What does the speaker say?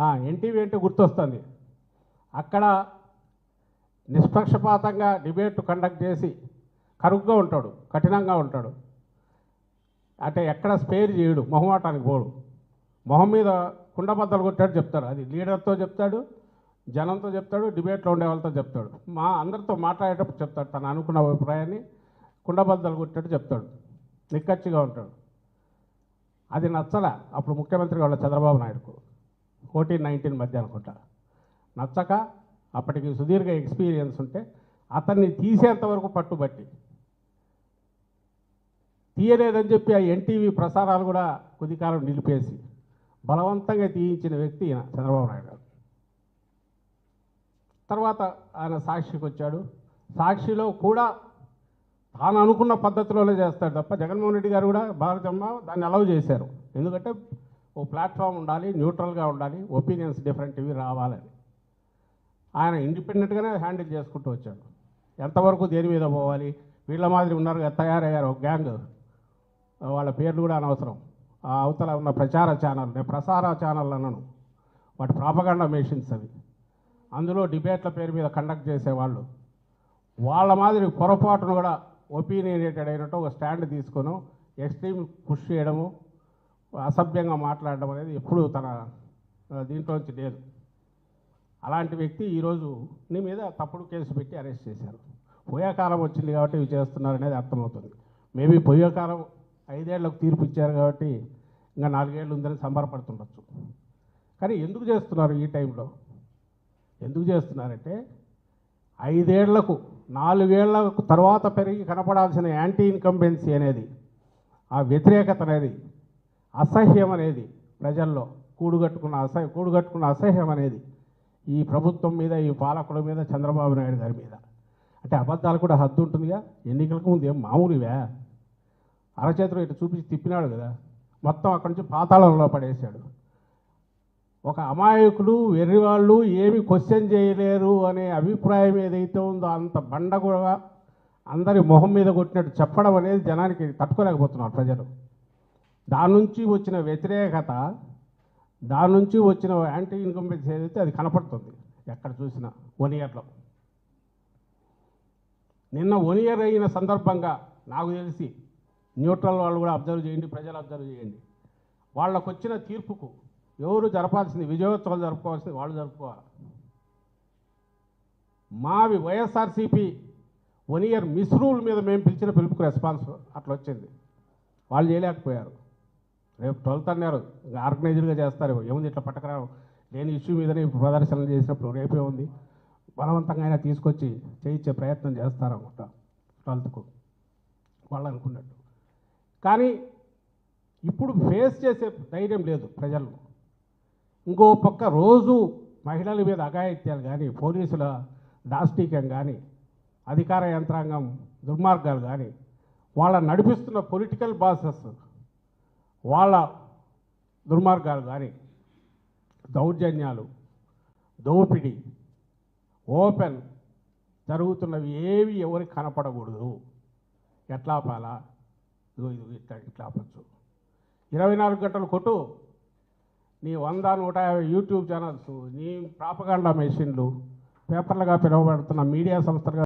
NTV అంటే గుర్తొస్తుంది. అక్కడ నిష్పక్షపాతంగా డిబేట్ కండక్ట్ చేసి కరుగ్గా ఉంటాడు కఠినంగా ఉంటాడు. అంటే ఎక్కడ స్పేర్ చేయడు మొహమాటానికి పోడు. మొహం మీద కుండబద్దలు కొట్టాడు చెప్తాడు. అది లీడర్తో చెప్తాడు జనంతో చెప్తాడు డిబేట్లో ఉండే వాళ్ళతో చెప్తాడు. మా అందరితో మాట్లాడేటప్పుడు చెప్తాడు తను అనుకున్న అభిప్రాయాన్ని కుండబద్దలు కొట్టాడు చెప్తాడు. నిక్కచ్చిగా ఉంటాడు. అది నచ్చల అప్పుడు ముఖ్యమంత్రి వాళ్ళ చంద్రబాబు నాయుడుకు. ఫోర్టీన్ నైన్టీన్ మధ్య అనుకుంటా. నచ్చక అప్పటికి సుదీర్ఘ ఎక్స్పీరియన్స్ ఉంటే అతన్ని తీసేంతవరకు పట్టుబట్టి. తీయలేదని చెప్పి ఆ ఎన్టీవీ ప్రసారాలు కూడా కొద్ది కాలం నిలిపేసి బలవంతంగా తీయించిన వ్యక్తి ఈయన చంద్రబాబు నాయుడు గారు. తర్వాత ఆయన సాక్షికి వచ్చాడు. సాక్షిలో కూడా తాను అనుకున్న పద్ధతిలోనే చేస్తాడు తప్ప జగన్మోహన్ రెడ్డి గారు కూడా భారతమ్మ దాన్ని అలౌ చేశారు. ఎందుకంటే ఓ ప్లాట్ఫామ్ ఉండాలి న్యూట్రల్గా ఉండాలి ఒపీనియన్స్ డిఫరెంట్ ఇవి రావాలని. ఆయన ఇండిపెండెంట్గానే హ్యాండిల్ చేసుకుంటూ వచ్చాడు. ఎంతవరకు దేని మీద పోవాలి? వీళ్ళ మాదిరి ఉన్నారు తయారయ్యారు ఒక గ్యాంగ్. వాళ్ళ పేర్లు కూడా అనవసరం. ఆ అవతల ఉన్న ప్రచార ఛానల్ నేను ప్రసార ఛానల్ అన్నాను వాటి ప్రాపగండా మెషిన్స్ అవి. అందులో డిబేట్ల పేరు మీద కండక్ట్ చేసేవాళ్ళు. వాళ్ళ మాదిరి పొరపాటును కూడా ఒపీనియనేటెడ్ అయినట్టు ఒక స్టాండ్ తీసుకొని ఎక్స్ట్రీమ్ పుష్ చేయడము అసభ్యంగా మాట్లాడడం అనేది ఎప్పుడూ తన దీంట్లోంచి లేదు. అలాంటి వ్యక్తి ఈరోజు నీ మీద తప్పుడు కేసు పెట్టి అరెస్ట్ చేశారు. పోయాకాలం వచ్చింది కాబట్టి ఇవి చేస్తున్నారు అనేది అర్థమవుతుంది. మేబీ పోయాకాలం ఐదేళ్ళకు తీర్పు ఇచ్చారు కాబట్టి ఇంకా నాలుగేళ్ళు ఉందని సంబరపడుతుండొచ్చు. కానీ ఎందుకు చేస్తున్నారు ఈ టైంలో? ఎందుకు చేస్తున్నారంటే ఐదేళ్ళకు నాలుగేళ్ళకు తర్వాత పెరిగి కనపడాల్సిన యాంటీ ఇన్కంబెన్సీ అనేది ఆ వ్యతిరేకత అనేది అసహ్యం అనేది ప్రజల్లో కూడుగట్టుకున్న అసహ్యం కూడుగట్టుకున్న అసహ్యం అనేది ఈ ప్రభుత్వం మీద ఈ పాలకుల మీద చంద్రబాబు నాయుడు గారి మీద. అంటే అబద్ధాలు కూడా హద్దు ఉంటుందిగా. ఎన్నికలకు ముందు ఏం మామూలువే? అరచేతులు ఇటు చూపించి తిప్పినాడు కదా. మొత్తం అక్కడి నుంచి పాతాళంలో పడేశాడు. ఒక అమాయకులు వెర్రివాళ్ళు ఏమి క్వశ్చన్ చేయలేరు అనే అభిప్రాయం ఏదైతే ఉందో అంత బండ కూడా అందరి మొహం మీద కొట్టినట్టు చెప్పడం అనేది జనానికి తట్టుకోలేకపోతున్నారు ప్రజలు. దాని నుంచి వచ్చిన వ్యతిరేకత దాని నుంచి వచ్చిన యాంటీ ఇన్కంపెన్స్ ఏదైతే అది కనపడుతుంది ఎక్కడ చూసినా వన్ ఇయర్లో నిన్న వన్ ఇయర్ అయిన సందర్భంగా నాకు తెలిసి న్యూట్రల్ వాళ్ళు కూడా అబ్జర్వ్ చేయండి ప్రజలు అబ్జర్వ్ చేయండి. వాళ్ళకు వచ్చిన తీర్పుకు ఎవరు జరపాల్సింది విజయోత్సవాలు జరుపుకోవాల్సింది వాళ్ళు జరుపుకోవాలి? మావి వైఎస్ఆర్సీపీ వన్ ఇయర్ మిస్రూల్ మీద మేము పిలిచిన పిలుపుకు రెస్పాన్స్ అట్లా వచ్చింది వాళ్ళు చేయలేకపోయారు. రేపు ట్వెల్త్ అన్నారు ఇంకా ఆర్గనైజ్డ్గా చేస్తారు. ఏముంది ఇట్లా పట్టకరా లేని ఇష్యూ మీదనే ప్రదర్శనలు చేసినప్పుడు రేపే ఉంది. బలవంతంగా అయినా తీసుకొచ్చి చేయించే ప్రయత్నం చేస్తారనుకుంటా ట్వెల్త్కు. వాళ్ళు అనుకున్నట్టు కానీ ఇప్పుడు ఫేస్ చేసే ధైర్యం లేదు ప్రజలు ఇంకో పక్క రోజు మహిళల మీద అఘాయిత్యాలు కానీ పోలీసుల దాష్టీకం కానీ అధికార యంత్రాంగం దుర్మార్గాలు కానీ వాళ్ళ నడిపిస్తున్న పొలిటికల్ బాసెస్ వాళ్ళ దుర్మార్గాలు కానీ దౌర్జన్యాలు దోపిడీ ఓపెన్ జరుగుతున్నవి ఏవి ఎవరికి కనపడకూడదు. ఎట్లా పాలా ఇదిగో ఇది ఇట్లా ఇట్లా ఆపచ్చు. ఇరవై నాలుగు గంటలు కొట్టు. నీ వంద నూట యాభై యూట్యూబ్ ఛానల్స్ నీ ప్రాపగాండా మెషిన్లు పేపర్లుగా పిలువబడుతున్న మీడియా సంస్థలుగా